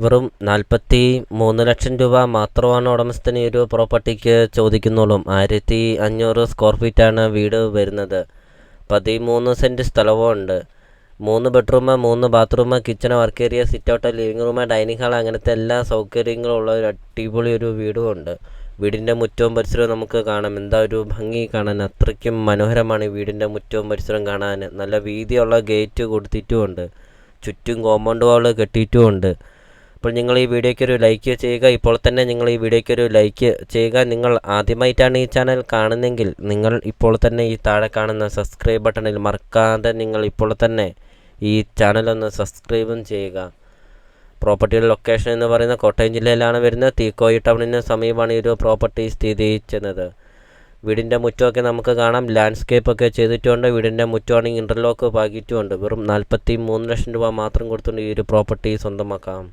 വെറും നാൽപ്പത്തി മൂന്ന് ലക്ഷം രൂപ മാത്രമാണ് ഉടമസ്ഥന് ഈ ഒരു പ്രോപ്പർട്ടിക്ക് ചോദിക്കുന്നുള്ളൂ. ആയിരത്തി അഞ്ഞൂറ് സ്ക്വയർ ഫീറ്റാണ് വീട് വരുന്നത്. പതിമൂന്ന് സെന്റ് സ്ഥലവും ഉണ്ട്. മൂന്ന് ബെഡ്റൂം മൂന്ന് bathroom kitchen work area sit out living room dining hall അങ്ങനത്തെ എല്ലാ സൗകര്യങ്ങളും ഉള്ള ഒരു അടിപൊളി ഒരു വീടും ഉണ്ട്. വീടിന്റെ മുറ്റവും പരിസരവും നമുക്ക് കാണാം. എന്താ ഒരു ഭംഗി കാണാൻ? അത്രയ്ക്കും മനോഹരമാണ് വീടിന്റെ മുറ്റവും പരിസരവും കാണാൻ. നല്ല വീതിയുള്ള ഗേറ്റ് കൊടുത്തിട്ടുമുണ്ട്. ചുറ്റും കോമ്പൗണ്ട് വാൾ കെട്ടിയിട്ടുമുണ്ട്. അപ്പോൾ നിങ്ങൾ ഈ വീഡിയോയ്ക്ക് ഒരു ലൈക്ക് ചെയ്യുക. ഇപ്പോൾ തന്നെ നിങ്ങൾ ഈ വീഡിയോയ്ക്ക് ഒരു ലൈക്ക് ചെയ്യുക. നിങ്ങൾ ആദ്യമായിട്ടാണ് ഈ ചാനൽ കാണുന്നതെങ്കിൽ നിങ്ങൾ ഇപ്പോൾ തന്നെ ഈ താഴെ കാണുന്ന സബ്സ്ക്രൈബ് ബട്ടണിൽ മറക്കാതെ നിങ്ങൾ ഇപ്പോൾ തന്നെ ഈ ചാനൽ ഒന്ന് സബ്സ്ക്രൈബും ചെയ്യുക. പ്രോപ്പർട്ടിയുടെ ലൊക്കേഷൻ എന്ന് പറയുന്നത് കോട്ടയം ജില്ലയിലാണ് വരുന്നത്. തീക്കോയി ടൗണിന് സമീപമാണ് ഈ ഒരു പ്രോപ്പർട്ടി സ്ഥിതി ചെയ്യുന്നത്. വീടിന്റെ മുറ്റമൊക്കെ നമുക്ക് കാണാം. ലാൻഡ്സ്കേപ്പ് ഒക്കെ ചെയ്തിട്ടുണ്ട്. വീടിന്റെ മുറ്റമാണെങ്കിൽ ഇന്റർലോക്ക് പാകിയിട്ടുമുണ്ട് വെറും നാൽപ്പത്തി മൂന്ന് ലക്ഷം രൂപ മാത്രം കൊടുത്തുകൊണ്ട് ഈ ഒരു പ്രോപ്പർട്ടി സ്വന്തമാക്കാം.